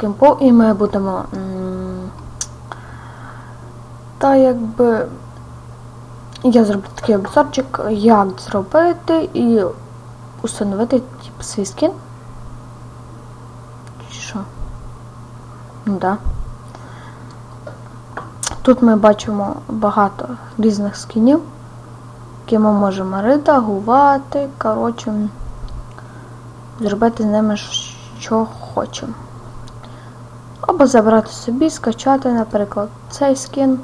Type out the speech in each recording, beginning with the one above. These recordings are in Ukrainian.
кемпу і ми будемо. Та якби. Я зроблю такий обзорчик, як зробити і установити типу, свій скін. Що? Ну да. Тут ми бачимо багато різних скінів, які ми можемо редагувати, коротше, зробити з ними що хочемо. Або забрати собі, скачати, наприклад, цей скін.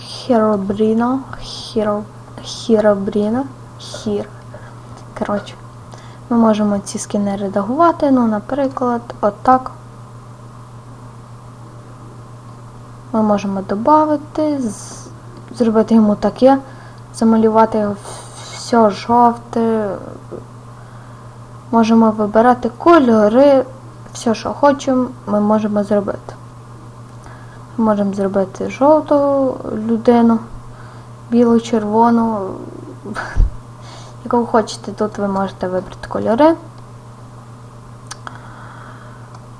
Херобріно. Хіро, Хіробріно. Хір. Коротше. Ми можемо ці скини редагувати, ну, наприклад, отак. Ми можемо додати, зробити йому таке, замалювати все жовте. Можемо вибирати кольори, все, що хочемо, ми можемо зробити. Можемо зробити жовту людину, білу, червону. Яку ви хочете, тут ви можете вибрати кольори.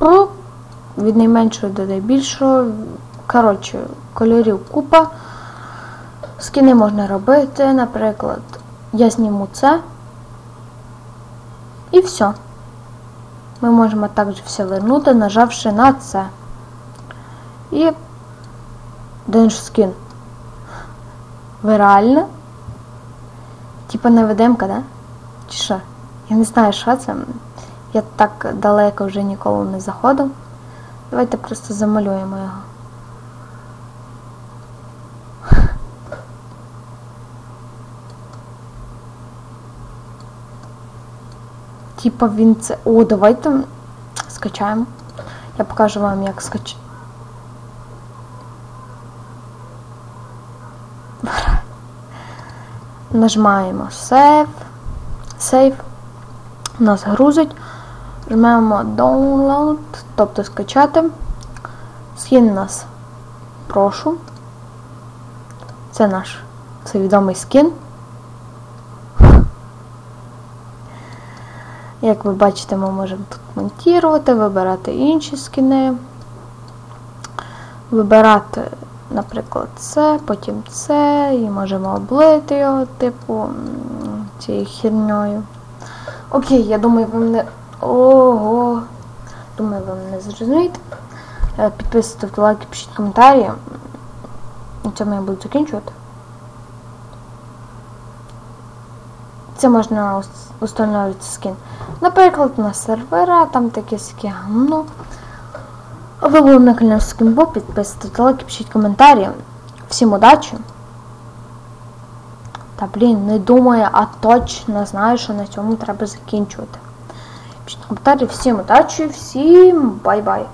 Ну, від найменшого до найбільшого. Коротше, кольорів купа. Скини можна робити, наприклад, я зніму це. І все. Ми можемо також все вернути, нажавши на це. І денж скін. Ви реально? Типа невидимка, да? Чи що? Я не знаю, що це. Я так далеко вже ніколи не заходив. Давайте просто замалюємо його. Типа він це... О, давайте скачаємо. Я покажу вам, як скачати. Нажимаємо Save. Save. У нас грузить. Жмемо Download, тобто скачати. Скін нас прошу. Це наш це відомий скін. Як ви бачите, ми можемо тут монтувати, вибирати інші скини, вибирати, наприклад, це, потім це, і можемо облити його, типу, цією херньою. Окей, я думаю, ви мене... Ого! Думаю, ви мене зрозумієте. Підписуйтесь, ставте лайки, пишіть коментарі. На цьому я буду закінчувати. Це можна установити скін. Наприклад, на сервера, там таке сяке гамно. А ви були на каналі Скінбо, підписуйтесь, лайки, пишіть коментарі. Всім удачі! Та блін, не думаю, а точно знаю, що на цьому треба закінчувати. Пишіть коментарі, всім удачі, всім бай-бай!